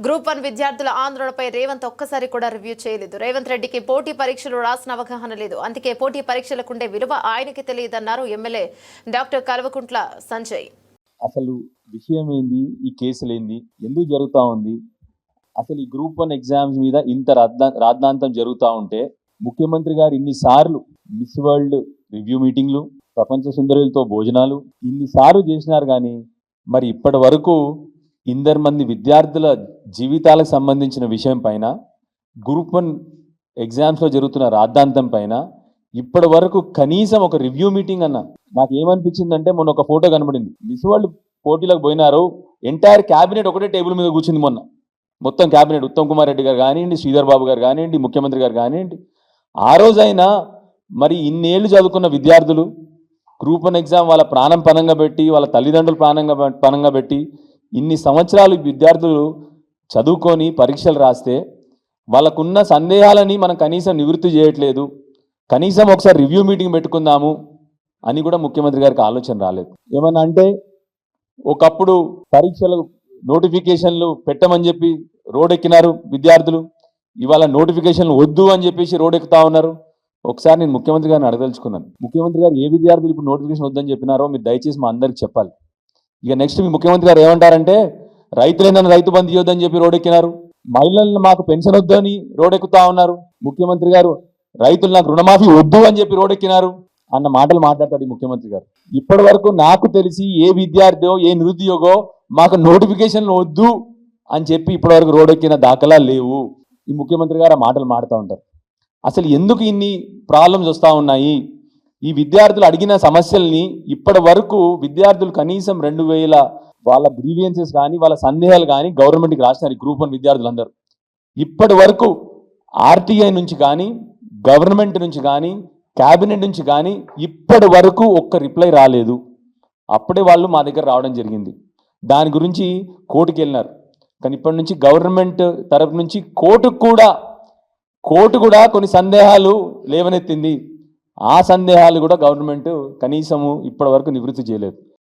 Group one విద్యార్థుల ఆందోళనపై రేవంత్ ఒక్కసారి కూడా రివ్యూ చేయలేదు. రేవంత్ రెడ్డికి పోటీ పరీక్షలు రాసిన అవగాహన లేదు. అందుకే పోటీ పరీక్షలకుండే విలువ ఆయనకి తెలియదన్నారు ఎమ్మెల్యే డాక్టర్ కల్వకుంట్ల సంజయ్. అసలు విషయం ఏంది ఈ కేసులేంది? ఎందుకు జరుగుతూ ఉంది? అసలు ఈ గ్రూప్ వన్ ఎగ్జామ్స్ మీద ఇంత రాద్దా రాద్ధాంతం జరుగుతూ ఉంటే ముఖ్యమంత్రి గారు ఇన్నిసార్లు మిస్ వరల్డ్ రివ్యూ మీటింగ్లు ప్రపంచ సుందరులతో భోజనాలు ఇన్నిసార్లు చేసినారు కానీ మరి ఇప్పటి వరకు ఇందరు మంది విద్యార్థుల జీవితాలకు సంబంధించిన విషయం పైన గ్రూప్ వన్ ఎగ్జామ్స్లో జరుగుతున్న రాద్ధాంతం పైన ఇప్పటి వరకు కనీసం ఒక రివ్యూ మీటింగ్ అన్న నాకు ఏమనిపించిందంటే మొన్న ఒక ఫోటో కనబడింది. మిస్ వరల్డ్ పోటీలకు పోయినారు ఎంటైర్ క్యాబినెట్ ఒకటే టేబుల్ మీద కూర్చుంది మొన్న. మొత్తం క్యాబినెట్ ఉత్తమ్ కుమార్ రెడ్డి గారు కానివ్వండి శ్రీధర్ బాబు గారు కానివ్వండి ముఖ్యమంత్రి గారు కానివ్వండి. ఆ రోజైనా మరి ఇన్నేళ్ళు చదువుకున్న విద్యార్థులు గ్రూప్ వన్ ఎగ్జామ్ వాళ్ళ ప్రాణం పనంగా పెట్టి వాళ్ళ తల్లిదండ్రులు ప్రాణంగా పనంగా పెట్టి ఇన్ని సంవత్సరాలు విద్యార్థులు చదువుకొని పరీక్షలు రాస్తే వాళ్ళకున్న సందేహాలని మనం కనీసం నివృత్తి చేయట్లేదు. కనీసం ఒకసారి రివ్యూ మీటింగ్ పెట్టుకుందాము అని కూడా ముఖ్యమంత్రి గారికి ఆలోచన రాలేదు. ఏమన్నా అంటే ఒకప్పుడు పరీక్షలు నోటిఫికేషన్లు పెట్టమని చెప్పి రోడెక్కినారు విద్యార్థులు. ఇవాళ నోటిఫికేషన్లు వద్దు అని చెప్పేసి రోడ్ ఎక్కుతా ఉన్నారు. ఒకసారి నేను ముఖ్యమంత్రి గారిని అడగదలుచుకున్నాను. ముఖ్యమంత్రి గారు ఏ విద్యార్థులు ఇప్పుడు నోటిఫికేషన్ వద్దని చెప్పినారో మీరు దయచేసి మా అందరికి చెప్పాలి. ఇక నెక్స్ట్ మీ ముఖ్యమంత్రి గారు ఏమంటారంటే రైతులేనని రైతు బంధు ఇవ్వద్దని చెప్పి రోడ్ ఎక్కినారు మహిళలను మాకు పెన్షన్ వద్దని రోడ్ ఎక్కుతా ఉన్నారు. ముఖ్యమంత్రి గారు రైతులు నాకు రుణమాఫీ వద్దు అని చెప్పి రోడ్ ఎక్కినారు అన్న మాటలు మాట్లాడతాడు ఈ ముఖ్యమంత్రి గారు. ఇప్పటి వరకు నాకు తెలిసి ఏ విద్యార్థియో ఏ నిరుద్యోగో మాకు నోటిఫికేషన్లు వద్దు అని చెప్పి ఇప్పటి వరకు రోడ్ ఎక్కిన దాఖలా లేవు. ఈ ముఖ్యమంత్రి గారు ఆ మాటలు మాడుతూ ఉంటారు. అసలు ఎందుకు ఇన్ని ప్రాబ్లమ్స్ వస్తూ ఉన్నాయి? ఈ విద్యార్థులు అడిగిన సమస్యల్ని ఇప్పటి వరకు విద్యార్థులు కనీసం రెండు వేల వాళ్ళ గ్రీవియన్సెస్ కానీ వాళ్ళ సందేహాలు కానీ గవర్నమెంట్కి రాసినారు గ్రూప్ వన్ విద్యార్థులందరూ. ఇప్పటి వరకు ఆర్టీఐ నుంచి కానీ గవర్నమెంట్ నుంచి కానీ క్యాబినెట్ నుంచి కానీ ఇప్పటి వరకు ఒక్క రిప్లై రాలేదు. అప్పుడే వాళ్ళు మా దగ్గర రావడం జరిగింది. దాని గురించి కోర్టుకి వెళ్ళినారు. కానీ ఇప్పటి నుంచి గవర్నమెంట్ తరపు నుంచి కోర్టుకు కూడా కోర్టు కూడా కొన్ని సందేహాలు లేవనెత్తింది. ఆ సందేహాలు కూడా గవర్నమెంట్ కనీసము ఇప్పటి వరకు నివృత్తి చేయలేదు.